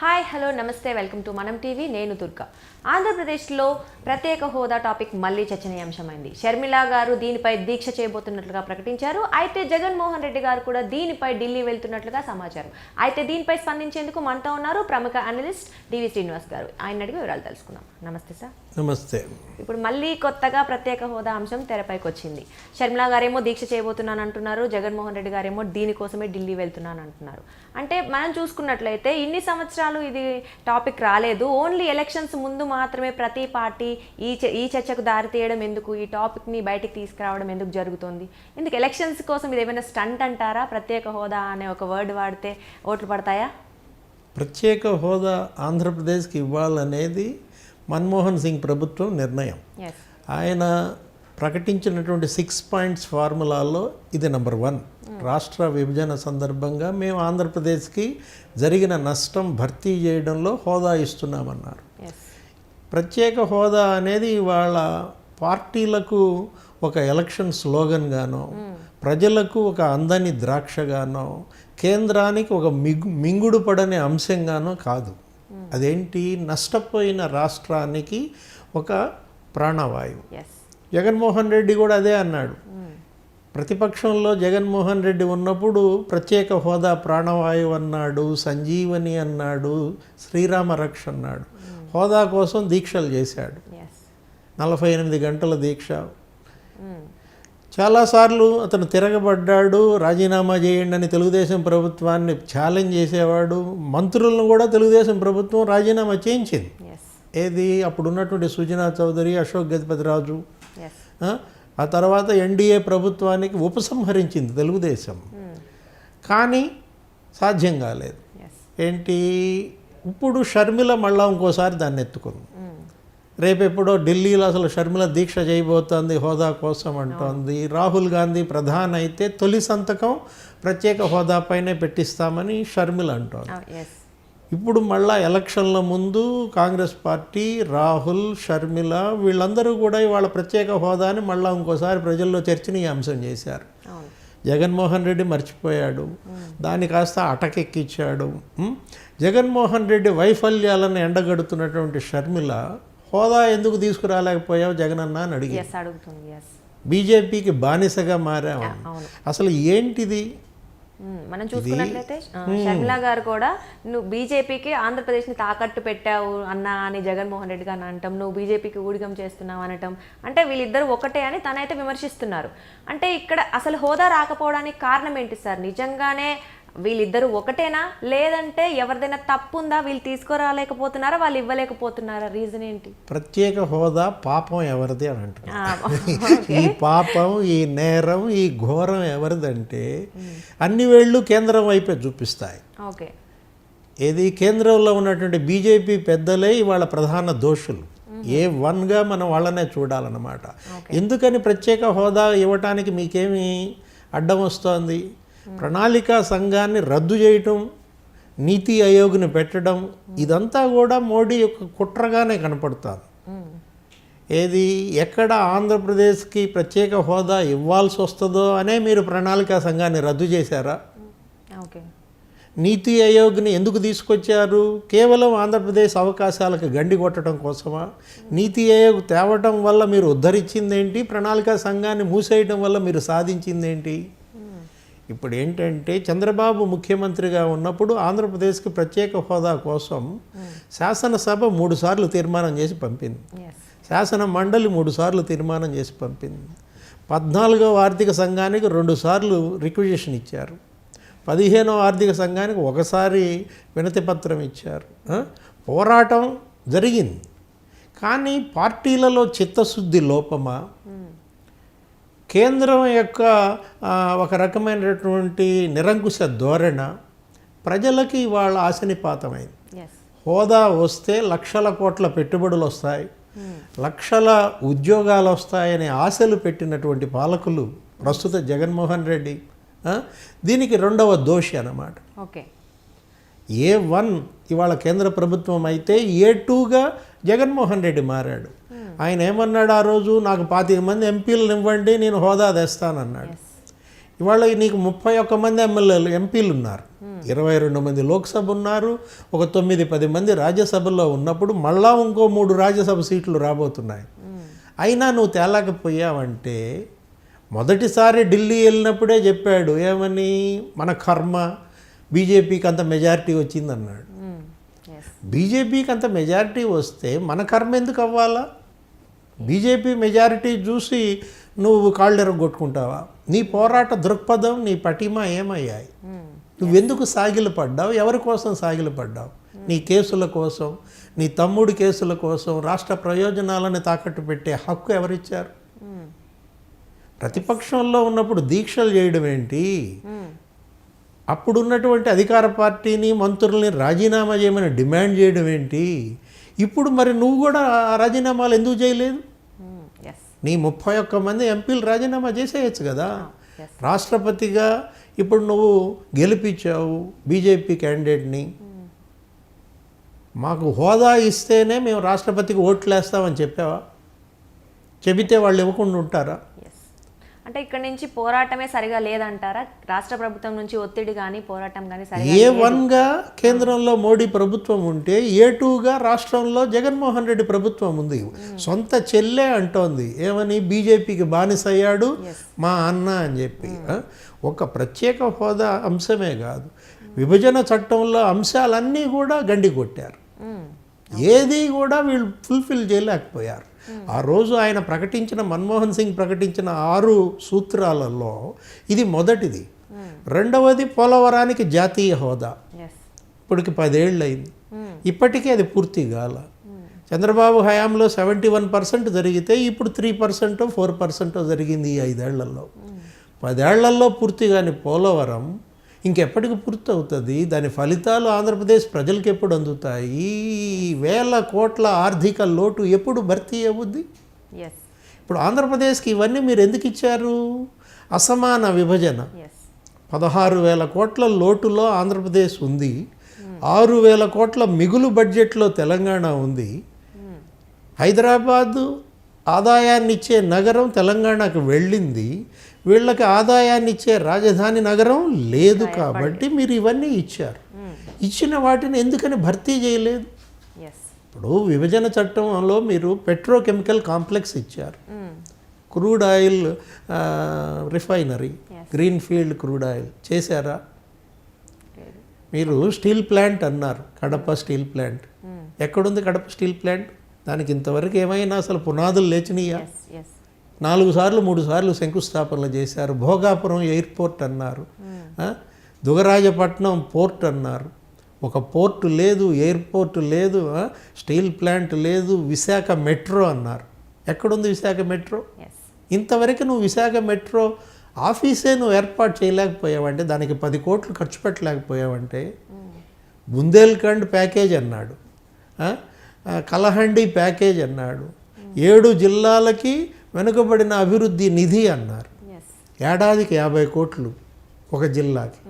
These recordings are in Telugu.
Hi hello నమస్తే వెల్కమ్ టు మనం టీవీ నేను దుర్గా. ఆంధ్రప్రదేశ్లో ప్రత్యేక హోదా టాపిక్ మళ్ళీ చర్చనీయాంశమైంది. షర్మిల గారు దీనిపై దీక్ష చేయబోతున్నట్లుగా ప్రకటించారు. అయితే జగన్మోహన్ రెడ్డి గారు కూడా దీనిపై ఢిల్లీ వెళ్తున్నట్లుగా సమాచారం. అయితే దీనిపై స్పందించేందుకు మనతో ఉన్నారు ప్రముఖ అనలిస్ట్ డివి శ్రీనివాస్ గారు. ఆయన అడిగి వివరాలు తెలుసుకుందాం. నమస్తే సార్ నమస్తే. ఇప్పుడు మళ్ళీ కొత్తగా ప్రత్యేక హోదా అంశం తెరపైకి వచ్చింది షర్మిల గారేమో దీక్ష చేయబోతున్నాను అంటున్నారు జగన్మోహన్ రెడ్డి గారేమో దీనికోసమే ఢిల్లీ వెళ్తున్నాను అంటున్నారు అంటే మనం చూసుకున్నట్లయితే ఇన్ని సంవత్సరాలు ఇది టాపిక్ రాలేదు. ఓన్లీ ఎలక్షన్స్ ముందు మాత్రమే ప్రతి పార్టీ ఈ ఈ చర్చకు దారి తీయడం ఎందుకు? ఈ టాపిక్ని బయటికి తీసుకురావడం ఎందుకు జరుగుతుంది? ఎందుకు ఎలక్షన్స్ కోసం ఇది ఏమైనా స్టంట్ అంటారా? ప్రత్యేక హోదా అనే ఒక వర్డ్ వాడితే ఓట్లు పడతాయా? ప్రత్యేక హోదా ఆంధ్రప్రదేశ్కి ఇవ్వాలనేది మన్మోహన్ సింగ్ ప్రభుత్వం నిర్ణయం. ఆయన ప్రకటించినటువంటి సిక్స్ పాయింట్స్ ఫార్ములాలో ఇది నెంబర్ వన్. రాష్ట్ర విభజన సందర్భంగా మేము ఆంధ్రప్రదేశ్కి జరిగిన నష్టం భర్తీ చేయడంలో హోదా ఇస్తున్నామన్నారు. ప్రత్యేక హోదా అనేది ఇవాళ పార్టీలకు ఒక ఎలక్షన్ స్లోగన్గానో ప్రజలకు ఒక అందని ద్రాక్షగానో కేంద్రానికి ఒక మిగు మింగుడు పడని అంశంగానో కాదు. అదేంటి? నష్టపోయిన రాష్ట్రానికి ఒక ప్రాణవాయువు. ఎస్ జగన్మోహన్ రెడ్డి కూడా అదే అన్నాడు. ప్రతిపక్షంలో జగన్మోహన్ రెడ్డి ఉన్నప్పుడు ప్రత్యేక హోదా ప్రాణవాయువు అన్నాడు సంజీవని అన్నాడు శ్రీరామ రక్ష అన్నాడు. హోదా కోసం దీక్షలు చేశాడు. నలభై ఎనిమిది గంటల దీక్ష. చాలాసార్లు అతను తిరగబడ్డాడు రాజీనామా చేయండి అని తెలుగుదేశం ప్రభుత్వాన్ని ఛాలెంజ్ చేసేవాడు. మంత్రులను కూడా తెలుగుదేశం ప్రభుత్వం రాజీనామా చేయించింది. ఏది? అప్పుడు ఉన్నటువంటి సుజనా చౌదరి అశోక్ గజపతిరాజు ఆ? తర్వాత ఎన్డీఏ ప్రభుత్వానికి ఉపసంహరించింది తెలుగుదేశం. కానీ సాధ్యం కాలేదు. ఏంటి? ఇప్పుడు షర్మిల మళ్ళా ఇంకోసారి దాన్ని ఎత్తుకుంది రేపెప్పుడో ఢిల్లీలో అసలు షర్మిల దీక్ష చేయబోతోంది హోదా కోసం అంటోంది. రాహుల్ గాంధీ ప్రధాని అయితే తొలి సంతకం ప్రత్యేక హోదాపైనే పెట్టిస్తామని షర్మిల అంటోంది. ఎస్ ఇప్పుడు మళ్ళా ఎలక్షన్ల ముందు కాంగ్రెస్ పార్టీ రాహుల్ షర్మిల వీళ్ళందరూ కూడా ఇవాళ ప్రత్యేక హోదాని మళ్ళా ఇంకోసారి ప్రజల్లో చర్చనీయాంశం చేశారు. జగన్మోహన్ రెడ్డి మర్చిపోయాడు. దాన్ని కాస్త అటకెక్కిచ్చాడు? జగన్మోహన్ రెడ్డి వైఫల్యాలను ఎండగడుతున్నటువంటి షర్మిల హోదా ఎందుకు తీసుకురాలేకపోయావు జగనన్న అని అడిగి బీజేపీకి బానిసగా మారాము అసలు ఏంటిది. మనం చూసుకున్నట్లయితే షర్మిల గారు కూడా నువ్వు బీజేపీకి ఆంధ్రప్రదేశ్ని తాకట్టు పెట్టావు అన్నా అని జగన్మోహన్ రెడ్డి గారిని అంటాం నువ్వు బీజేపీకి ఊడిగం చేస్తున్నావు అనటం. అంటే వీళ్ళిద్దరు ఒకటే అని తనైతే విమర్శిస్తున్నారు. అంటే ఇక్కడ అసలు హోదా రాకపోవడానికి కారణం ఏంటి సార్? నిజంగానే వీళ్ళిద్దరు ఒకటేనా? లేదంటే ఎవరిదైనా తప్పు ఉందా వీళ్ళు తీసుకురాలేకపోతున్నారా? వాళ్ళు ఇవ్వలేకపోతున్నారా? రీజన్ ఏంటి? ప్రత్యేక హోదా పాపం ఎవరిది అని అంటున్నారు ఈ పాపం ఈ నేరం ఈ ఘోరం ఎవరిదంటే అన్ని వేళ్ళు కేంద్రం వైపే చూపిస్తాయి. ఓకే. ఏది కేంద్రంలో ఉన్నటువంటి బీజేపీ పెద్దలే ఇవాళ ప్రధాన దోషులు. ఏ వన్గా మనం వాళ్ళనే చూడాలన్నమాట. ఎందుకని ప్రత్యేక హోదా ఇవ్వటానికి మీకేమి అడ్డం వస్తోంది? ప్రణాళికా సంఘాన్ని రద్దు చేయటం నీతి ఆయోగ్ని పెట్టడం ఇదంతా కూడా మోడీ యొక్క కుట్రగానే కనపడుతుంది. ఏది ఎక్కడ ఆంధ్రప్రదేశ్కి ప్రత్యేక హోదా ఇవ్వాల్సి వస్తుందో అనే మీరు ప్రణాళికా సంఘాన్ని రద్దు చేశారా? ఓకే. నీతి ఆయోగ్ని ఎందుకు తీసుకొచ్చారు? కేవలం ఆంధ్రప్రదేశ్ అవకాశాలకు గండి కొట్టడం కోసమా? నీతి ఆయోగ్ తేవటం వల్ల మీరు ఉద్ధరించిందేంటి? ప్రణాళికా సంఘాన్ని మూసేయడం వల్ల మీరు సాధించిందేంటి? ఇప్పుడు ఏంటంటే చంద్రబాబు ముఖ్యమంత్రిగా ఉన్నప్పుడు ఆంధ్రప్రదేశ్కి ప్రత్యేక హోదా కోసం శాసనసభ మూడు సార్లు తీర్మానం చేసి పంపింది. శాసన మండలి మూడు సార్లు తీర్మానం చేసి పంపింది. పద్నాలుగవ ఆర్థిక సంఘానికి రెండు సార్లు రిక్విజిషన్ ఇచ్చారు. పదిహేనవ ఆర్థిక సంఘానికి ఒకసారి వినతి పత్రం ఇచ్చారు? పోరాటం జరిగింది. కానీ పార్టీలలో చిత్తశుద్ధి లోపమా? కేంద్రం యొక్క ఒక రకమైనటువంటి నిరంకుశ ధోరణ ప్రజలకి వాళ్ళ ఆశనిపాతమైంది. హోదా వస్తే లక్షల కోట్ల పెట్టుబడులు వస్తాయి. లక్షల ఉద్యోగాలు వస్తాయనే ఆశలు పెట్టినటువంటి పాలకులు ప్రస్తుత జగన్మోహన్ రెడ్డి దీనికి రెండవ దోషి అన్నమాట. ఓకే ఏ వన్ ఇవాళ కేంద్ర ప్రభుత్వం అయితే ఏ టూగా జగన్మోహన్ రెడ్డి మారాడు. ఆయన ఏమన్నాడు ఆ రోజు? నాకు పాతిక మంది ఎంపీలను ఇవ్వండి నేను హోదా తెస్తానన్నాడు. ఇవాళ నీకు ముప్పై ఒక్క మంది ఎమ్మెల్యేలు ఎంపీలు ఉన్నారు ఇరవై రెండు మంది లోక్సభ ఉన్నారు ఒక తొమ్మిది పది మంది రాజ్యసభలో ఉన్నప్పుడు మళ్ళా ఇంకో మూడు రాజ్యసభ సీట్లు రాబోతున్నాయి. అయినా నువ్వు తేలేకపోయావంటే మొదటిసారి ఢిల్లీ వెళ్ళినప్పుడే చెప్పాడు ఏమని? మన కర్మ బీజేపీకి అంత మెజారిటీ వచ్చిందన్నాడు. ఎస్ బీజేపీకి అంత మెజారిటీ వస్తే మన కర్మ ఎందుకు అవ్వాలా? బీజేపీ మెజారిటీ చూసి నువ్వు కాళ్ళు కొట్టుకుంటావా? నీ పోరాట దృక్పథం నీ పటిమ ఏమయ్యాయి? నువ్వెందుకు సాగిలు పడ్డావు? ఎవరి కోసం సాగిలు పడ్డావు? నీ కేసుల కోసం నీ తమ్ముడి కేసుల కోసం రాష్ట్ర ప్రయోజనాలను తాకట్టు పెట్టే హక్కు ఎవరిచ్చారు? ప్రతిపక్షంలో ఉన్నప్పుడు దీక్షలు చేయడం ఏంటి? అప్పుడున్నటువంటి అధికార పార్టీని మంత్రుల్ని రాజీనామా చేయమని డిమాండ్ చేయడం ఏంటి? ఇప్పుడు మరి నువ్వు కూడా రాజీనామాలు ఎందుకు చేయలేదు? ఎస్ నీ ముప్పై ఒక్క మంది ఎంపీలు రాజీనామా చేసేయచ్చు కదా. Yes. రాష్ట్రపతిగా ఇప్పుడు నువ్వు గెలిపించావు బీజేపీ క్యాండిడేట్ని. మాకు హోదా ఇస్తేనే మేము రాష్ట్రపతికి ఓట్లు వేస్తామని చెప్పావా? చెబితే వాళ్ళు ఇవ్వకుండా ఉంటారా? అంటే ఇక్కడ నుంచి పోరాటమే సరిగా లేదంటారా? రాష్ట్ర ప్రభుత్వం నుంచి ఒత్తిడి కానీ పోరాటం కానీ సరిగా ఏ వన్గా కేంద్రంలో మోడీ ప్రభుత్వం ఉంటే ఏ టూగా రాష్ట్రంలో జగన్మోహన్ రెడ్డి ప్రభుత్వం ఉంది. సొంత చెల్లె అంటోంది. ఏమని? బీజేపీకి బానిసయ్యాడు మా అన్న అని చెప్పి? ఒక ప్రత్యేక హోదా అంశమే కాదు. విభజన చట్టంలో అంశాలన్నీ కూడా గండి కొట్టారు. ఏది కూడా వీళ్ళు ఫుల్ఫిల్ చేయలేకపోయారు. ఆ రోజు ఆయన ప్రకటించిన మన్మోహన్ సింగ్ ప్రకటించిన ఆరు సూత్రాలలో ఇది మొదటిది. రెండవది పోలవరానికి జాతీయ హోదా. ఇప్పటికి పదేళ్ళు అయింది ఇప్పటికీ అది పూర్తి కాల. చంద్రబాబు హయాంలో సెవెంటీ వన్ పర్సెంట్ జరిగితే ఇప్పుడు త్రీ పర్సెంట్ ఫోర్ పర్సెంట్ జరిగింది ఈ ఐదేళ్ళలో. పదేళ్ళలో పూర్తి కాని పోలవరం ఇంకెప్పటికి పూర్తి అవుతుంది దాని ఫలితాలు ఆంధ్రప్రదేశ్ ప్రజలకు ఎప్పుడు అందుతాయి? వేల కోట్ల ఆర్థిక లోటు ఎప్పుడు భర్తీ అవుద్ది? ఇప్పుడు ఆంధ్రప్రదేశ్కి ఇవన్నీ మీరు ఎందుకు ఇచ్చారు? అసమాన విభజన. పదహారు వేల కోట్ల లోటులో ఆంధ్రప్రదేశ్ ఉంది. ఆరు వేల కోట్ల మిగులు బడ్జెట్లో తెలంగాణ ఉంది. హైదరాబాదు ఆదాయాన్ని ఇచ్చే నగరం తెలంగాణకు వెళ్ళింది. వీళ్ళకి ఆదాయాన్ని ఇచ్చే రాజధాని నగరం లేదు కాబట్టి మీరు ఇవన్నీ ఇచ్చారు. ఇచ్చిన వాటిని ఎందుకని భర్తీ చేయలేదు? ఇప్పుడు విభజన చట్టంలో మీరు పెట్రోకెమికల్ కాంప్లెక్స్ ఇచ్చారు. Crude oil refinery green field crude oil చేశారా? మీరు స్టీల్ ప్లాంట్ అన్నారు కడప స్టీల్ ప్లాంట్. ఎక్కడుంది కడప స్టీల్ ప్లాంట్? దానికి ఇంతవరకు ఏమైనా అసలు పునాదులు లేచినాయా? నాలుగు సార్లు మూడు సార్లు శంకుస్థాపనలు చేశారు. భోగాపురం ఎయిర్పోర్ట్ అన్నారు? దుగరాజపట్నం పోర్ట్ అన్నారు. ఒక పోర్ట్ లేదు ఎయిర్పోర్ట్ లేదు? స్టీల్ ప్లాంట్ లేదు విశాఖ మెట్రో అన్నారు. ఎక్కడుంది విశాఖ మెట్రో? ఇంతవరకు నువ్వు విశాఖ మెట్రో ఆఫీసే నువ్వు ఏర్పాటు చేయలేకపోయావంటే దానికి పది కోట్లు ఖర్చు పెట్టలేకపోయావంటే బుందేల్ఖండ్ ప్యాకేజ్ అన్నాడు. కలహండి ప్యాకేజ్ అన్నాడు. ఏడు జిల్లాలకి వెనుకబడిన అభివృద్ధి నిధి అన్నారు. ఏడాదికి యాభై కోట్లు ఒక జిల్లాకి.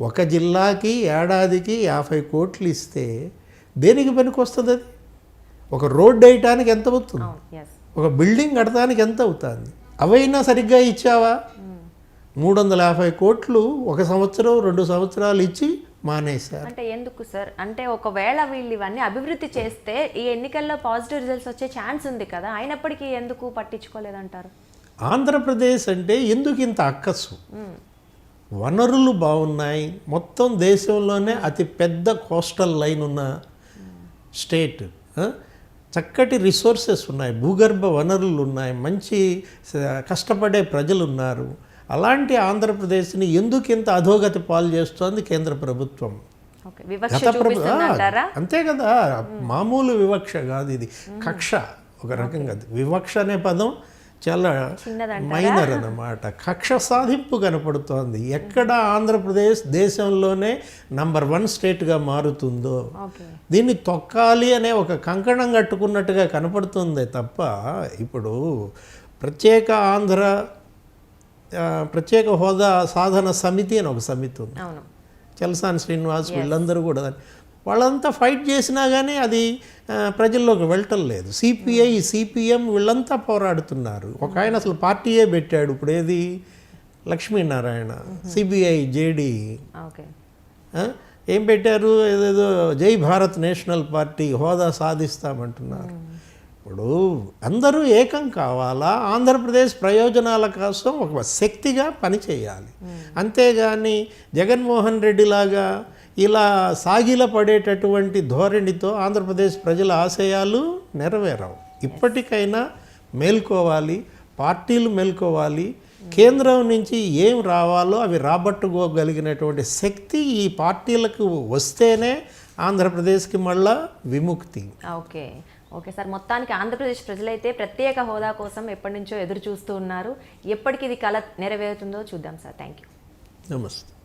ఒక జిల్లాకి ఏడాదికి యాభై కోట్లు ఇస్తే దేనికి పనికి వస్తుంది అది? ఒక రోడ్డు వేయటానికి ఎంత అవుతుంది? ఒక బిల్డింగ్ కడటానికి ఎంత అవుతుంది? అవైనా సరిగ్గా ఇచ్చావా? మూడు వందల యాభై కోట్లు ఒక సంవత్సరం రెండు సంవత్సరాలు ఇచ్చి మానేశారు. అంటే ఎందుకు సార్? అంటే ఒకవేళ వీళ్ళు ఇవన్నీ అభివృద్ధి చేస్తే ఈ ఎన్నికల్లో పాజిటివ్ రిజల్ట్స్ వచ్చే ఛాన్స్ ఉంది కదా. అయినప్పటికీ ఎందుకు పట్టించుకోలేదంటారు? ఆంధ్రప్రదేశ్ అంటే ఎందుకు ఇంత అక్కసు? వనరులు బాగున్నాయి. మొత్తం దేశంలోనే అతి పెద్ద కోస్టల్ లైన్ ఉన్న స్టేట్? చక్కటి రిసోర్సెస్ ఉన్నాయి. భూగర్భ వనరులు ఉన్నాయి. మంచి కష్టపడే ప్రజలు ఉన్నారు. అలాంటి ఆంధ్రప్రదేశ్ని ఎందుకు ఇంత అధోగతి పాలు చేస్తోంది కేంద్ర ప్రభుత్వం? గత ప్రభు అంతే కదా మామూలు వివక్ష కాదు ఇది. కక్ష ఒక రకంగా వివక్ష అనే పదం చాలా? మైనర్ అన్నమాట. కక్ష సాధింపు కనపడుతోంది. ఎక్కడ ఆంధ్రప్రదేశ్ దేశంలోనే నంబర్ వన్ స్టేట్గా మారుతుందో? దీన్ని తొక్కాలి అనే ఒక కంకణం కట్టుకున్నట్టుగా కనపడుతుంది తప్ప ఇప్పుడు ప్రత్యేక ఆంధ్ర ప్రత్యేక హోదా సాధన సమితి అని ఒక సమితి ఉంది. చలసాని శ్రీనివాస్ వీళ్ళందరూ కూడా వాళ్ళంతా ఫైట్ చేసినా కానీ అది ప్రజల్లోకి వెళ్ళటం లేదు. సిపిఐ సిపిఎం వీళ్ళంతా పోరాడుతున్నారు. ఒక ఆయన అసలు పార్టీయే పెట్టాడు. ఇప్పుడు ఏది? Lakshminarayana CBI JD. ఏం పెట్టారు? ఏదేదో జై భారత్ నేషనల్ పార్టీ హోదా సాధిస్తామంటున్నారు. ఇప్పుడు అందరూ ఏకం కావాలా? ఆంధ్రప్రదేశ్ ప్రయోజనాల కోసం ఒక శక్తిగా పనిచేయాలి. అంతేగాని జగన్మోహన్ రెడ్డి లాగా ఇలా సాగిల పడేటటువంటి ధోరణితో ఆంధ్రప్రదేశ్ ప్రజల ఆశయాలు నెరవేరవు. ఇప్పటికైనా మేల్కోవాలి పార్టీలు మేల్కోవాలి. కేంద్రం నుంచి ఏం రావాలో అవి రాబట్టుకోగలిగినటువంటి శక్తి ఈ పార్టీలకు వస్తేనే ఆంధ్రప్రదేశ్కి మళ్ళా విముక్తి. ఓకే. ఓకే సార్ మొత్తానికి ఆంధ్రప్రదేశ్ ప్రజలైతే ప్రత్యేక హోదా కోసం ఎప్పటి నుంచో ఎదురు చూస్తూ ఉన్నారు. ఎప్పటికి ఇది కళ నెరవేరుతుందో చూద్దాం సార్. థ్యాంక్ యూ నమస్తే.